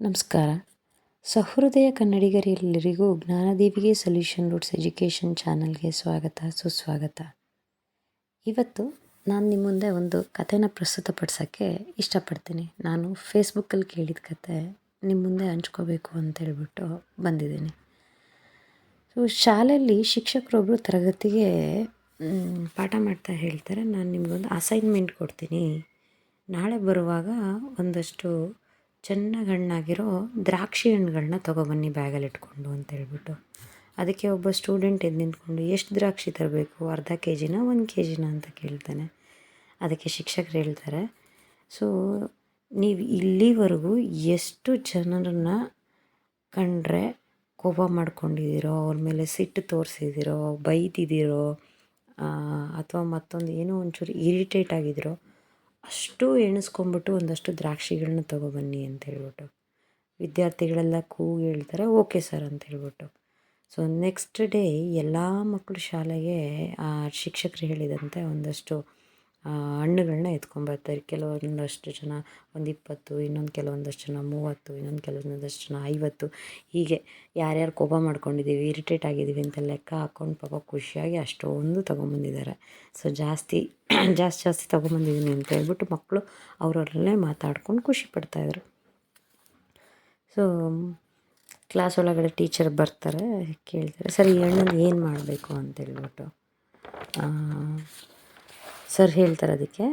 ನಮಸ್ಕಾರ. ಸಹೃದಯ ಕನ್ನಡಿಗರೆಲ್ಲರಿಗೂ ಜ್ಞಾನದೇವಿಗೆ ಸೊಲ್ಯೂಷನ್ ರೂಟ್ಸ್ ಎಜುಕೇಷನ್ ಚಾನಲ್ಗೆ ಸ್ವಾಗತ, ಸುಸ್ವಾಗತ. ಇವತ್ತು ನಾನು ನಿಮ್ಮ ಮುಂದೆ ಒಂದು ಕಥೆನ ಪ್ರಸ್ತುತಪಡಿಸೋಕ್ಕೆ ಇಷ್ಟಪಡ್ತೀನಿ. ನಾನು ಫೇಸ್ಬುಕ್ಕಲ್ಲಿ ಕೇಳಿದ ಕತೆ ನಿಮ್ಮ ಮುಂದೆ ಹಂಚ್ಕೋಬೇಕು ಅಂತ ಹೇಳ್ಬಿಟ್ಟು ಬಂದಿದ್ದೀನಿ. ಸೊ, ಶಾಲೆಯಲ್ಲಿ ಶಿಕ್ಷಕರೊಬ್ಬರು ತರಗತಿಗೆ ಪಾಠ ಮಾಡ್ತಾ ಹೇಳ್ತಾರೆ. ನಾನು ನಿಮಗೊಂದು ಅಸೈನ್ಮೆಂಟ್ ಕೊಡ್ತೀನಿ. ನಾಳೆ ಬರುವಾಗ ಒಂದಷ್ಟು ಚೆನ್ನಾಗಿ ಹಣ್ಣಾಗಿರೋ ದ್ರಾಕ್ಷಿ ಹಣ್ಣುಗಳನ್ನ ತೊಗೊಬನ್ನಿ ಬ್ಯಾಗಲ್ಲಿ ಇಟ್ಕೊಂಡು ಅಂತ ಹೇಳ್ಬಿಟ್ಟು. ಅದಕ್ಕೆ ಒಬ್ಬ ಸ್ಟೂಡೆಂಟ್ ಎದ್ದು ನಿಂತ್ಕೊಂಡು, ಎಷ್ಟು ದ್ರಾಕ್ಷಿ ತರಬೇಕು? ಅರ್ಧ ಕೆ ಜಿನ ಒಂದು ಕೆ ಜಿನ ಅಂತ ಕೇಳ್ತಾನೆ. ಅದಕ್ಕೆ ಶಿಕ್ಷಕರು ಹೇಳ್ತಾರೆ, ಸೊ, ನೀವು ಇಲ್ಲಿವರೆಗೂ ಎಷ್ಟು ಜನರನ್ನ ಕಂಡ್ರೆ ಕೋಪ ಮಾಡ್ಕೊಂಡಿದ್ದೀರೋ, ಅವ್ರ ಮೇಲೆ ಸಿಟ್ಟು ತೋರಿಸಿದ್ದೀರೋ ಬೈದಿದ್ದೀರೋ ಅಥವಾ ಮತ್ತೊಂದು ಏನೋ ಒಂಚೂರು ಇರಿಟೇಟ್ ಆಗಿದ್ದೀರೋ ಅಷ್ಟು ಎಣಿಸ್ಕೊಂಬಿಟ್ಟು ಒಂದಷ್ಟು ದ್ರಾಕ್ಷಿಗಳನ್ನ ತೊಗೊಬನ್ನಿ ಅಂತ ಹೇಳ್ಬಿಟ್ಟು. ವಿದ್ಯಾರ್ಥಿಗಳೆಲ್ಲ ಕೂಗಿ ಹೇಳ್ತಾರೆ, ಓಕೆ ಸರ್ ಅಂತ ಹೇಳ್ಬಿಟ್ಟು. ಸೊ ನೆಕ್ಸ್ಟ್ ಡೇ ಎಲ್ಲ ಮಕ್ಕಳು ಶಾಲೆಗೆ ಆ ಶಿಕ್ಷಕರು ಹೇಳಿದಂತೆ ಒಂದಷ್ಟು ಹಣ್ಣುಗಳನ್ನ ಎತ್ಕೊಂಬರ್ತಾರೆ ಕೆಲವೊಂದಷ್ಟು ಜನ ಒಂದು ಇಪ್ಪತ್ತು, ಇನ್ನೊಂದು ಕೆಲವೊಂದಷ್ಟು ಜನ ಮೂವತ್ತು, ಇನ್ನೊಂದು ಕೆಲವೊಂದಷ್ಟು ಜನ ಐವತ್ತು. ಹೀಗೆ ಯಾರ್ಯಾರು ಕೋಪ ಮಾಡ್ಕೊಂಡಿದ್ದೀವಿ, ಇರಿಟೇಟ್ ಆಗಿದ್ದೀವಿ ಅಂತ ಲೆಕ್ಕ ಹಾಕ್ಕೊಂಡು ಪಾಪ ಖುಷಿಯಾಗಿ ಅಷ್ಟೊಂದು ತೊಗೊಂಬಂದಿದ್ದಾರೆ. ಸೊ ಜಾಸ್ತಿ ಜಾಸ್ತಿ ಜಾಸ್ತಿ ತೊಗೊಂಬಂದಿದ್ದೀನಿ ಅಂತ ಹೇಳ್ಬಿಟ್ಟು ಮಕ್ಕಳು ಅವರವರಲ್ಲೇ ಮಾತಾಡ್ಕೊಂಡು ಖುಷಿ ಪಡ್ತಾಯಿದ್ರು ಸೊ ಕ್ಲಾಸ್ ಒಳಗಡೆ ಟೀಚರ್ ಬರ್ತಾರೆ, ಕೇಳ್ತಾರೆ. ಸರ್, ಈ ಏನು ಮಾಡಬೇಕು ಅಂತ ಹೇಳ್ಬಿಟ್ಟು ಸರ್ ಹೇಳ್ತಾರೆ ಅದಕ್ಕೆ,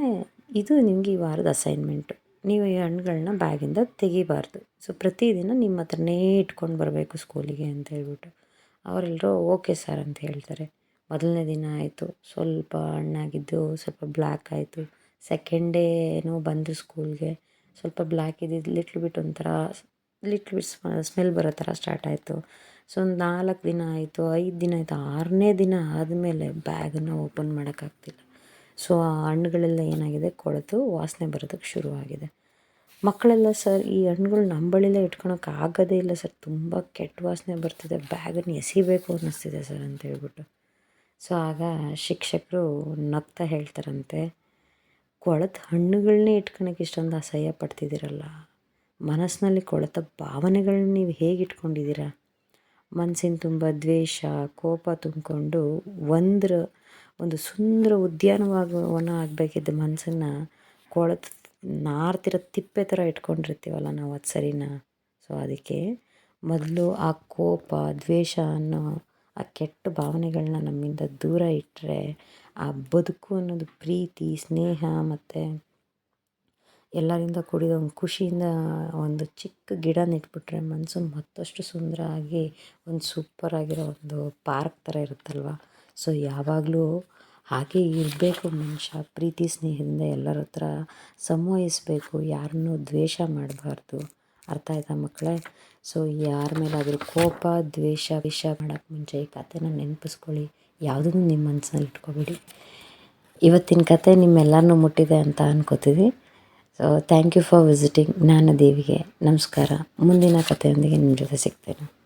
ಇದು ನಿಮಗೆ ಈ ವಾರದ ಅಸೈನ್ಮೆಂಟು ನೀವು ಈ ಹಣ್ಣುಗಳನ್ನ ಬ್ಯಾಗಿಂದ ತೆಗಿಬಾರ್ದು. ಸೊ ಪ್ರತಿದಿನ ನಿಮ್ಮ ಹತ್ರನೇ ಇಟ್ಕೊಂಡು ಬರಬೇಕು ಸ್ಕೂಲಿಗೆ ಅಂತ ಹೇಳ್ಬಿಟ್ಟು. ಅವರೆಲ್ಲರೂ ಓಕೆ ಸರ್ ಅಂತ ಹೇಳ್ತಾರೆ. ಮೊದಲನೇ ದಿನ ಆಯಿತು. ಸ್ವಲ್ಪ ಹಣ್ಣಾಗಿದ್ದು, ಸ್ವಲ್ಪ ಬ್ಲ್ಯಾಕ್ ಆಯಿತು. ಸೆಕೆಂಡ್ ಡೇನೂ ಬಂದು ಸ್ಕೂಲ್ಗೆ ಸ್ವಲ್ಪ ಬ್ಲ್ಯಾಕ್ ಇದ್ದಿದ್ದು ಲಿಟ್ಲ್ ಬಿಟ್ ಒಂಥರ ಲಿಟ್ಲ್ ಬಿಟ್ ಸ್ಮೆಲ್ ಬರೋ ಥರ ಸ್ಟಾರ್ಟ್ ಆಯಿತು. ಸೊ ಒಂದು ನಾಲ್ಕು ದಿನ ಆಯಿತು. ಐದು ದಿನ ಆಯಿತು. ಆರನೇ ದಿನ ಆದಮೇಲೆ ಬ್ಯಾಗನ್ನು ಓಪನ್ ಮಾಡೋಕ್ಕಾಗ್ತಿಲ್ಲ. ಸೊ ಆ ಹಣ್ಣುಗಳೆಲ್ಲ ಏನಾಗಿದೆ? ಕೊಳೆತು, ವಾಸನೆ ಬರೋದಕ್ಕೆ ಶುರುವಾಗಿದೆ. ಮಕ್ಕಳೆಲ್ಲ ಸರ್, ಈ ಹಣ್ಣುಗಳು ನಮ್ಮ ಬಳಿಲೇ ಇಟ್ಕೊಳಕ್ಕೆ ಆಗೋದೇ ಇಲ್ಲ ಸರ್. ತುಂಬ ಕೆಟ್ಟ ವಾಸನೆ ಬರ್ತಿದೆ. ಬ್ಯಾಗನ್ನು ಎಸಿಬೇಕು ಅನ್ನಿಸ್ತಿದೆ ಸರ್ ಅಂತ ಹೇಳ್ಬಿಟ್ಟು. ಸೊ ಆಗ ಶಿಕ್ಷಕರು ನಗ್ತಾ ಹೇಳ್ತಾರಂತೆ, ಕೊಳೆತ ಹಣ್ಣುಗಳನ್ನೇ ಇಟ್ಕೊಳಕ್ಕೆ ಇಷ್ಟೊಂದು ಅಸಹ್ಯ ಪಡ್ತಿದ್ದೀರಲ್ಲ. ಮನಸ್ಸಿನಲ್ಲಿ ಕೊಳೆತ ಭಾವನೆಗಳನ್ನ ನೀವು ಹೇಗೆ ಇಟ್ಕೊಂಡಿದ್ದೀರಾ? ಮನಸ್ಸಿನ ತುಂಬ ದ್ವೇಷ, ಕೋಪ ತುಂಬಿಕೊಂಡು ಒಂದ್ರ ಒಂದು ಸುಂದರ ಉದ್ಯಾನವನ ಆಗಬೇಕಿದ್ದ ಮನಸ್ಸನ್ನು ಕೊಳೆತು, ನಾರ್ತಿರೋ ತಿಪ್ಪೆ ಥರ ಇಟ್ಕೊಂಡಿರ್ತೀವಲ್ಲ ನಾವು ಅದು ಸರಿನಾ? ಸೊ ಅದಕ್ಕೆ ಮೊದಲು ಆ ಕೋಪ, ದ್ವೇಷ ಅನ್ನೋ ಆ ಕೆಟ್ಟ ಭಾವನೆಗಳನ್ನ ನಮ್ಮಿಂದ ದೂರ ಇಟ್ಟರೆ ಆ ಬದುಕು ಅನ್ನೋದು ಪ್ರೀತಿ, ಸ್ನೇಹ ಮತ್ತು ಎಲ್ಲರಿಂದ ಕೂಡಿದ ಒಂದು ಖುಷಿಯಿಂದ ಒಂದು ಚಿಕ್ಕ ಗಿಡ ನೆಟ್ಬಿಟ್ರೆ ಮನಸ್ಸು ಮತ್ತಷ್ಟು ಸುಂದರ ಆಗಿ ಒಂದು ಸೂಪರ್ ಆಗಿರೋ ಒಂದು ಪಾರ್ಕ್ ಥರ ಇರುತ್ತಲ್ವ? ಸೊ ಯಾವಾಗಲೂ ಹಾಗೆ ಇರಬೇಕು ಮನುಷ್ಯ, ಪ್ರೀತಿ ಸ್ನೇಹದಿಂದ ಎಲ್ಲರ ಹತ್ರ ಸಂವಹಿಸ್ಬೇಕು ಯಾರನ್ನೂ ದ್ವೇಷ ಮಾಡಬಾರ್ದು. ಅರ್ಥ ಆಯ್ತಾ ಮಕ್ಕಳೇ? ಸೊ ಯಾರ ಮೇಲಾದರೂ ಕೋಪ, ದ್ವೇಷ ವಿಷ ಮಾಡೋಕ್ಕೆ ಮುಂಚೆ ಈ ಕಥೆನ ನೆನಪಿಸ್ಕೊಳ್ಳಿ. ಯಾವುದನ್ನು ನಿಮ್ಮ ಮನಸ್ಸಿನಲ್ಲಿ ಇಟ್ಕೊಬೇಡಿ. ಇವತ್ತಿನ ಕತೆ ನಿಮ್ಮೆಲ್ಲರನ್ನೂ ಮುಟ್ಟಿದೆ ಅಂತ ಅನ್ಕೋತೀವಿ so thank you for visiting ನಾನು ದೇವಿಗೆ ನಮಸ್ಕಾರ. ಮುಂದಿನ ಕಥೆಯೊಂದಿಗೆ ನಿಮ್ಮ ಜೊತೆ ಸಿಗ್ತೇನೆ.